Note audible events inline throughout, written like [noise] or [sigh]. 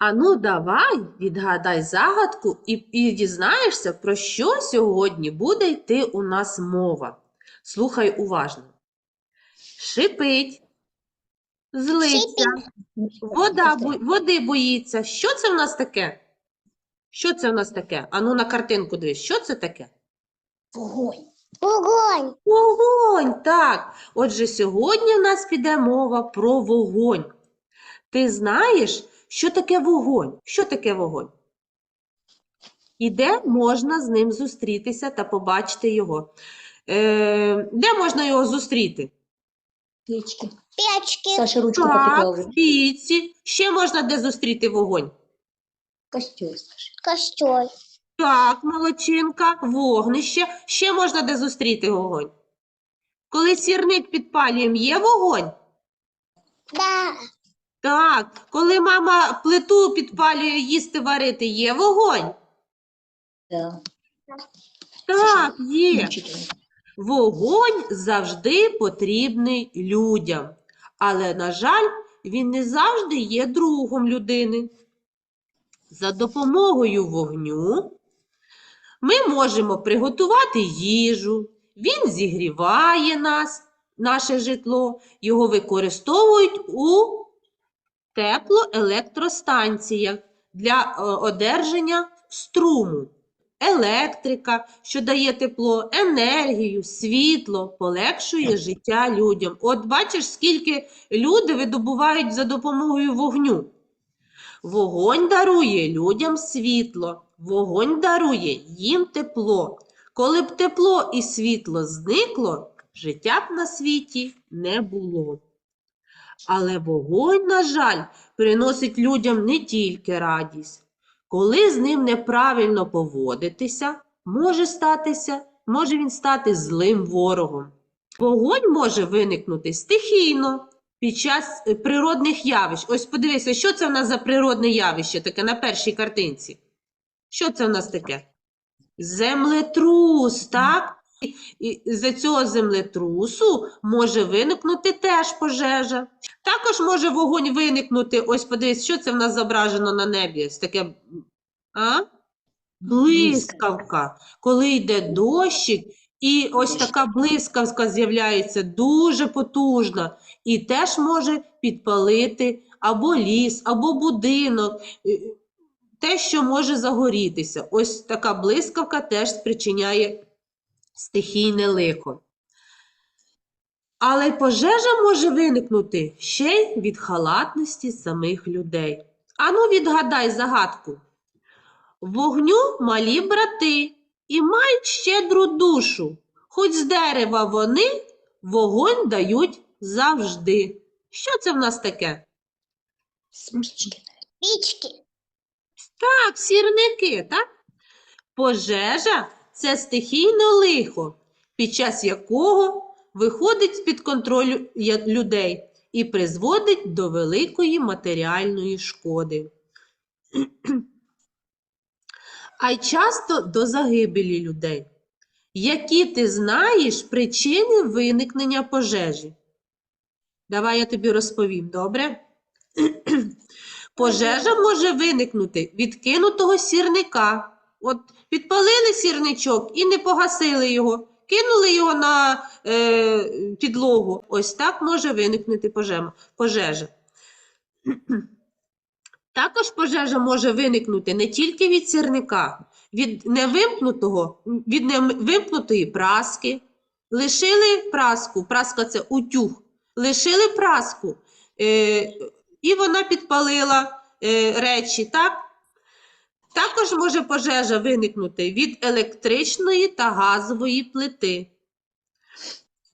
А ну давай відгадай загадку і, і дізнаєшся, про що сьогодні буде йти у нас мова. Слухай уважно. Шипить, злиться, вода, води боїться. Що це в нас таке? Що це в нас таке? Ану на картинку дивись, що це таке? Вогонь. Вогонь. Вогонь, так. Отже, сьогодні в нас піде мова про вогонь. Ти знаєш, що таке вогонь? Що таке вогонь? І де можна з ним зустрітися та побачити його? Е, де можна його зустріти? Печки. Печки. Саша ручку Так, в піці. Ще можна де зустріти вогонь? Саша. Костер. Так, молодчинка, вогнище. Ще можна де зустріти вогонь? Коли сірник підпалюємо, є вогонь? Да. Так, коли мама плиту підпалює їсти варити, є вогонь? Да. Так, є. Вогонь завжди потрібний людям. Але, на жаль, він не завжди є другом людини. За допомогою вогню ми можемо приготувати їжу, він зігріває нас, наше житло, його використовують у теплоелектростанціях для е, одержання струму. Електрика, що дає тепло, енергію, світло, полегшує життя людям. От бачиш, скільки люди видобувають за допомогою вогню. Вогонь дарує людям світло, вогонь дарує їм тепло. Коли б тепло і світло зникло, життя б на світі не було. Але вогонь, на жаль, приносить людям не тільки радість. Коли з ним неправильно поводитися, може статися, може він стати злим ворогом. Вогонь може виникнути стихійно під час е, природних явищ. Ось подивися, що це в нас за природне явище таке на першій картинці. Що це в нас таке? Землетрус, так? І з цього землетрусу може виникнути теж пожежа. Також може вогонь виникнути. Ось подивись, що це в нас зображено на небі? Ось таке, а? Блискавка. Коли йде дощик, і ось така блискавка з'являється дуже потужна, і теж може підпалити або ліс, або будинок, те, що може загорітися. Ось така блискавка теж спричиняє стихійне лихо. Але пожежа може виникнути ще й від халатності самих людей. Ану, відгадай загадку. Вогню малі брати і мають щедру душу. Хоч з дерева вони вогонь дають завжди. Що це в нас таке? Смычки. Печки. Так, сірники, так? Пожежа це стихійне лихо, під час якого виходить з-під контролю людей і призводить до великої матеріальної шкоди. А й часто до загибелі людей. Які ти знаєш причини виникнення пожежі? Давай я тобі розповім, добре? Пожежа може виникнути від кинутого сірника. От підпалили сірничок і не погасили його, кинули його на е, підлогу. Ось так може виникнути пожежа. [clears throat] Також пожежа може виникнути не тільки від сірника, від невимкнутого, від невимкнутої праски. Лишили праску, праска це утюг, лишили праску, е, і вона підпалила е, речі, так? Також може пожежа виникнути від електричної та газової плити.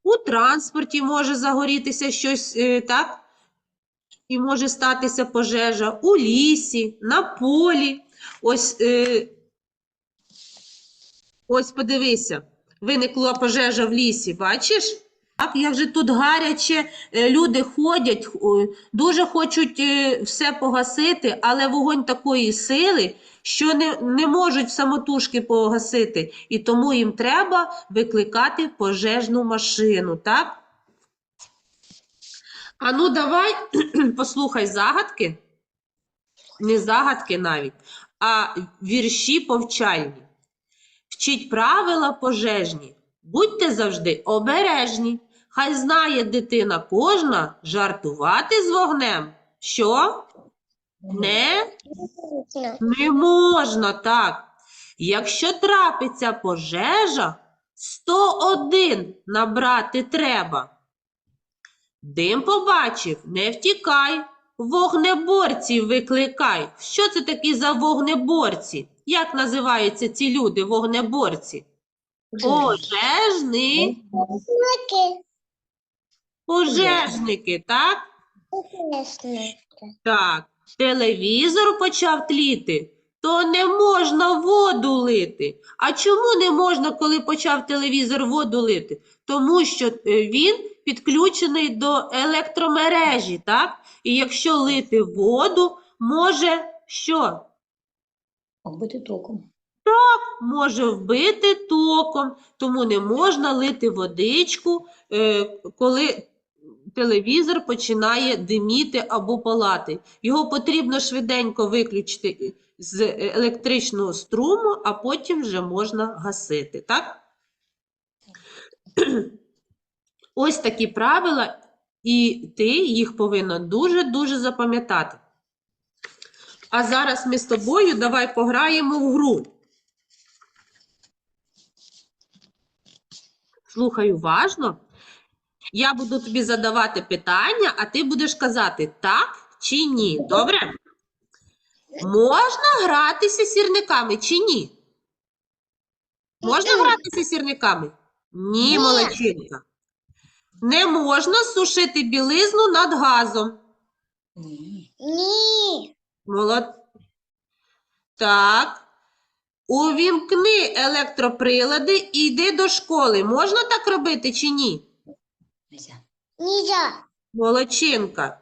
У транспорті може загорітися щось, е, так? І може статися пожежа у лісі, на полі. Ось, е, ось подивися, виникла пожежа в лісі, бачиш? Так, як же тут гаряче, е, люди ходять, дуже хочуть все погасити, але вогонь такої сили, що не, не можуть самотужки погасити, і тому їм треба викликати пожежну машину, так? А ну давай [clears throat] послухай загадки. не загадки навіть, а вірші повчальні. Вчіть правила пожежні, будьте завжди обережні. Хай знає дитина кожна жартувати з вогнем. Що? Не, не можна так. Якщо трапиться пожежа, 101 набрати треба. Дим побачив, не втікай, вогнеборців викликай. Що це такі за вогнеборці? Як називаються ці люди, вогнеборці? Пожежни, пожежники, так? Вкусно. Так, телевізор почав тліти, то не можна воду лити. А чому не можна, коли почав телевізор воду лити? Тому що е, він підключений до електромережі, так? І якщо лити воду, може що? Бути током. Так, Може вбити током, тому не можна лити водичку, е, коли телевізор починає диміти або палати. Його потрібно швиденько виключити з електричного струму, а потім вже можна гасити. Так? [clears throat] Ось такі правила, і ти їх повинна дуже-дуже запам'ятати. А зараз ми з тобою давай пограємо в гру. Слухай уважно. Я буду тобі задавати питання, а ти будеш казати так чи ні. Добре? Можна гратися сірниками чи ні? Можна гратися сірниками? Ні, Ні. молодчинка. Не можна сушити білизну над газом. Ні. Ні. Молод... Так. Увімкни електроприлади і йди до школи. Можна так робити чи ні? Нельзя. Нельзя. Молодчинка.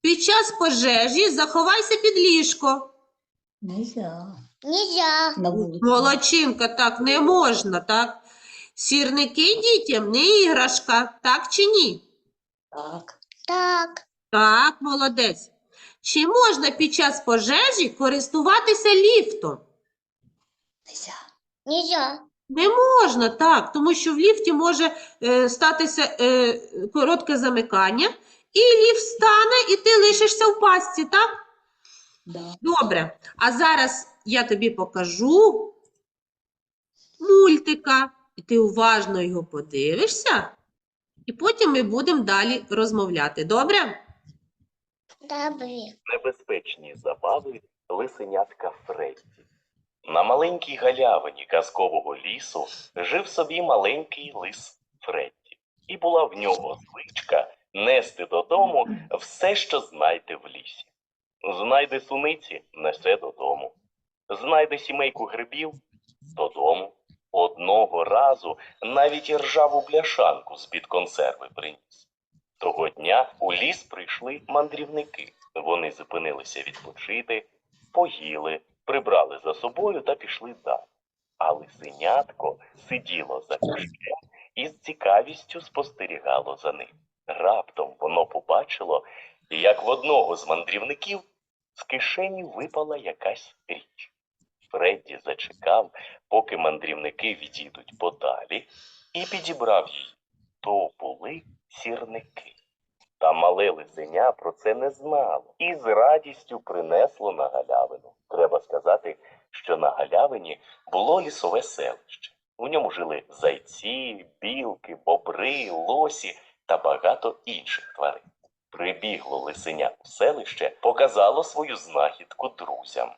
Під час пожежі заховайся під ліжко. Нельзя. Нельзя. На вулиці. Молодчинка, так не можна, так? Сірники дітям не іграшка, так чи ні? Так. Так. Так, молодець. Чи можна під час пожежі користуватися ліфтом? Нельзя. Нельзя. Не можна, так, тому що в ліфті може е, статися е, коротке замикання, і ліфт стане, і ти лишишся в пастці, так? Да. Добре. А зараз я тобі покажу мультика, і ти уважно його подивишся, і потім ми будемо далі розмовляти. Добре? Добре. Небезпечні забави лисенятка Фредді. На маленькій галявині казкового лісу жив собі маленький лис Фредді. І була в нього звичка нести додому все, що знайде в лісі. Знайде суниці несе додому. Знайде сімейку грибів додому. Одного разу навіть і ржаву бляшанку з-під консерви приніс. Того дня у ліс прийшли мандрівники. Вони зупинилися відпочити, поїли, прибрали за собою та пішли далі. А лисенятко сиділо за кущем і з цікавістю спостерігало за ним. Раптом воно побачило, як в одного з мандрівників з кишені випала якась річ. Фредді зачекав, поки мандрівники відійдуть подалі, і підібрав її. То були сірники. Та мале лисеня про це не знало і з радістю принесло на галявину. Треба сказати, що на галявині було лісове селище. У ньому жили зайці, білки, бобри, лосі та багато інших тварин. Прибігло лисеня у селище, показало свою знахідку друзям.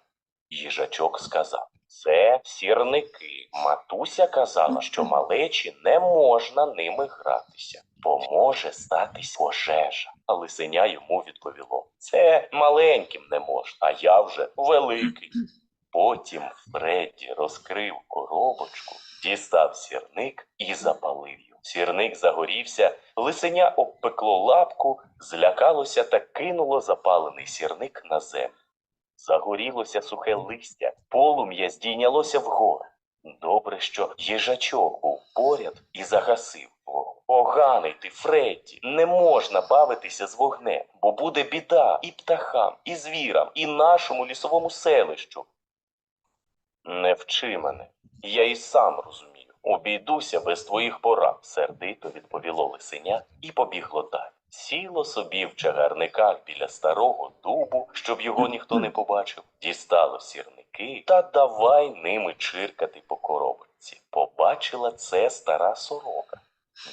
Їжачок сказав: Це сірники. Матуся казала, що малечі не можна ними гратися, бо може статись пожежа. А лисеня йому відповіло: Це маленьким не можна, а я вже великий. Потім Фредді розкрив коробочку, дістав сірник і запалив його. Сірник загорівся, лисеня обпекло лапку, злякалося та кинуло запалений сірник на землю. Загорілося сухе листя, полум'я здійнялося вгору. Добре, що їжачок був поряд і загасив О, Поганий ти, Фредді, не можна бавитися з вогнем, бо буде біда і птахам, і звірам, і нашому лісовому селищу. Не вчи мене, я і сам розумію. Обійдуся без твоїх порад, сердито відповіло лисеня і побігло далі. Сіло собі в чагарниках біля старого дубу, щоб його ніхто не побачив, дістало сірники та давай ними чиркати по коробочці. Побачила це стара сорока.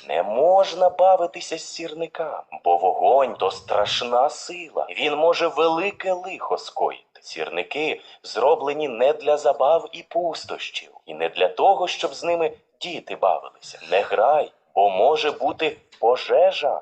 Не можна бавитися з сірниками, бо вогонь то страшна сила. Він може велике лихо скоїти. Сірники зроблені не для забав і пустощів, і не для того, щоб з ними діти бавилися. Не грай, бо може бути пожежа.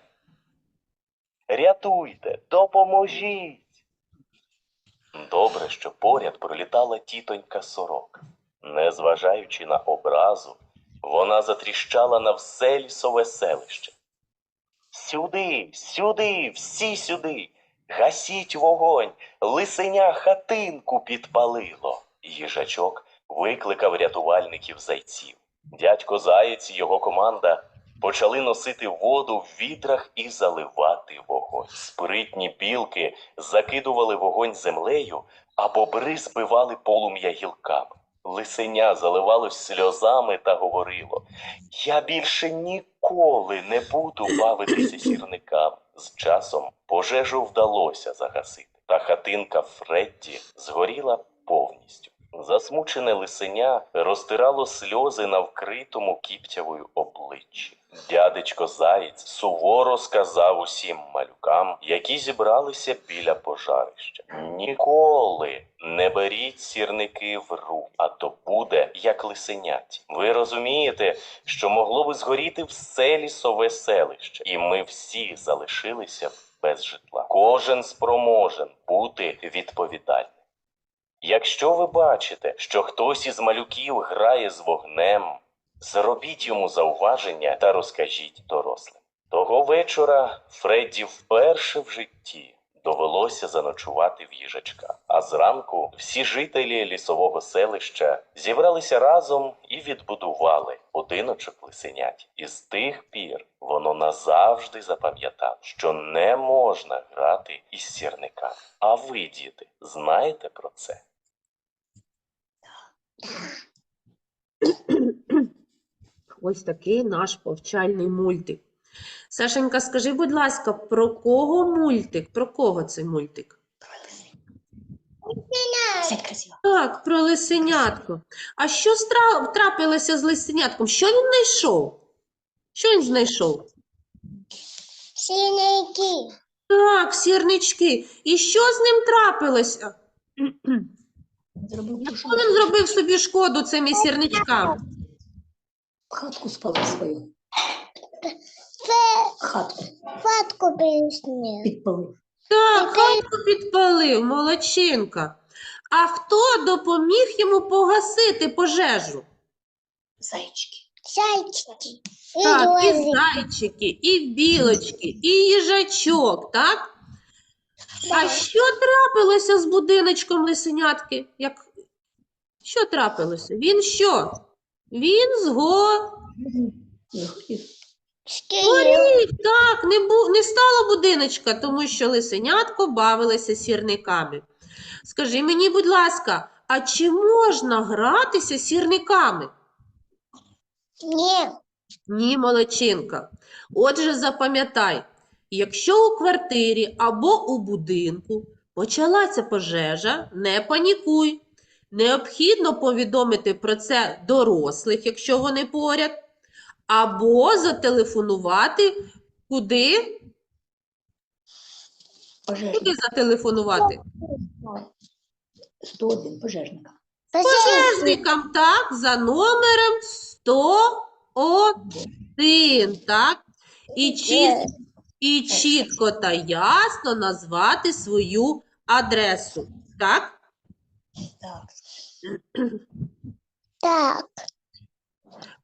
Рятуйте, допоможіть! Добре, що поряд пролітала тітонька сорока. Незважаючи на образу, вона затріщала на все лісове селище. Сюди, сюди, всі сюди. Гасіть вогонь, лисеня хатинку підпалило. Їжачок викликав рятувальників зайців. Дядько Заєць і його команда почали носити воду в відрах і заливати вогонь. Спритні білки закидували вогонь землею, а бобри збивали полум'я гілками. Лисеня заливалось сльозами та говорило: Я більше ніколи не буду бавитися сірниками. З часом пожежу вдалося загасити, та хатинка Фредді згоріла повністю. Засмучене лисеня розтирало сльози на вкритому кіптявою обличчі. Дядечко Заєць суворо сказав усім малюкам, які зібралися біля пожарища. Ніколи не беріть сірники в руки, а то буде як лисеняті. Ви розумієте, що могло би згоріти все лісове селище, і ми всі залишилися без житла. Кожен спроможен бути відповідальним. Якщо ви бачите, що хтось із малюків грає з вогнем, зробіть йому зауваження та розкажіть дорослим. Того вечора Фредді вперше в житті довелося заночувати в їжачка. А зранку всі жителі лісового селища зібралися разом і відбудували будиночок лисенять. І з тих пір воно назавжди запам'ятало, що не можна грати із сірниками. А ви, діти, знаєте про це? [clears throat] [clears throat] [clears throat] Ось такий наш повчальний мультик. Сашенька, скажи, будь ласка, про кого мультик? Про кого цей мультик? Так, про лисенятко. А що трапилося з лисенятком? Що він знайшов? Що він знайшов? Синенький. Так, сірнички. І що з ним трапилося? Зробив Яку він зробив собі шкоду цими сірничками? Хатку спалив свою. Фе, Хатку фатку пересни. підпалив. Так, хатку підпалив, молодчинка. А хто допоміг йому погасити пожежу? Зайчики. Зайчики. И Так, і зайчики, і білочки, і їжачок, так? А що трапилося з будиночком лисенятки? Як... Що трапилося? Він що? Він зго... Горів, так, не, бу... не стало будиночка, тому що лисенятко бавилося сірниками. Скажи мені, будь ласка, а чи можна гратися сірниками? Нет. Ні, молодчинка. Отже, запам'ятай, Якщо у квартирі або у будинку почалася пожежа, не панікуй. Необхідно повідомити про це дорослих, якщо вони поряд, або зателефонувати. Куди? Пожежник. Куди зателефонувати? 101 пожежника. Пожежникам, так, за номером 101, так? І, чіт, і чітко та ясно назвати свою адресу, так? Так. [clears throat] Так.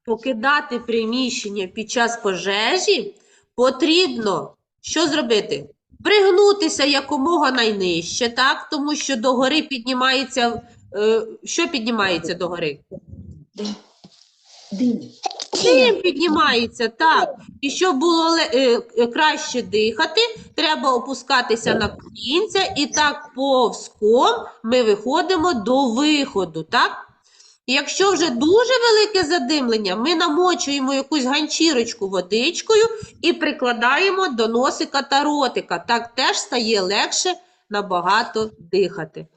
Покидати приміщення під час пожежі потрібно що зробити? Пригнутися якомога найнижче, так? Тому що догори піднімається. е, Що піднімається догори? Дим. Дим піднімається, так. І щоб було е, е, краще дихати, треба опускатися на колінця, і так повзком ми виходимо до виходу, так? Якщо вже дуже велике задимлення, ми намочуємо якусь ганчірочку водичкою і прикладаємо до носика та ротика. Так теж стає легше набагато дихати.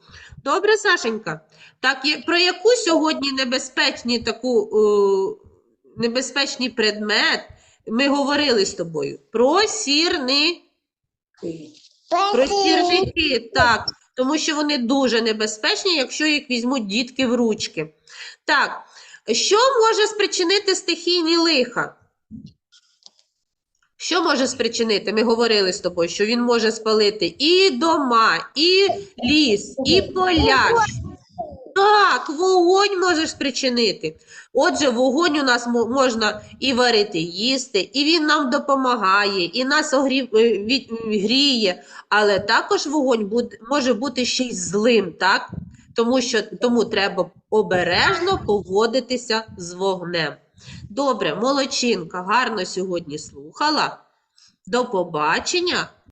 Добре, Сашенька? Так, про яку сьогодні небезпечні таку е, небезпечний предмет ми говорили з тобою? Про сірни, про сірники, так, тому що вони дуже небезпечні, якщо їх візьмуть дітки в ручки. Так, що може спричинити стихійні лиха? Що може спричинити? Ми говорили з тобою, що він може спалити і дома, і ліс, і поля. Так, вогонь може спричинити. Отже, вогонь у нас можна і варити, їсти, і він нам допомагає, і нас огрів, е, гріє, але також вогонь буде, може бути ще й злим, так? Тому, що, тому треба обережно поводитися з вогнем. Добре, молодчинка, гарно сьогодні слухала. До побачення.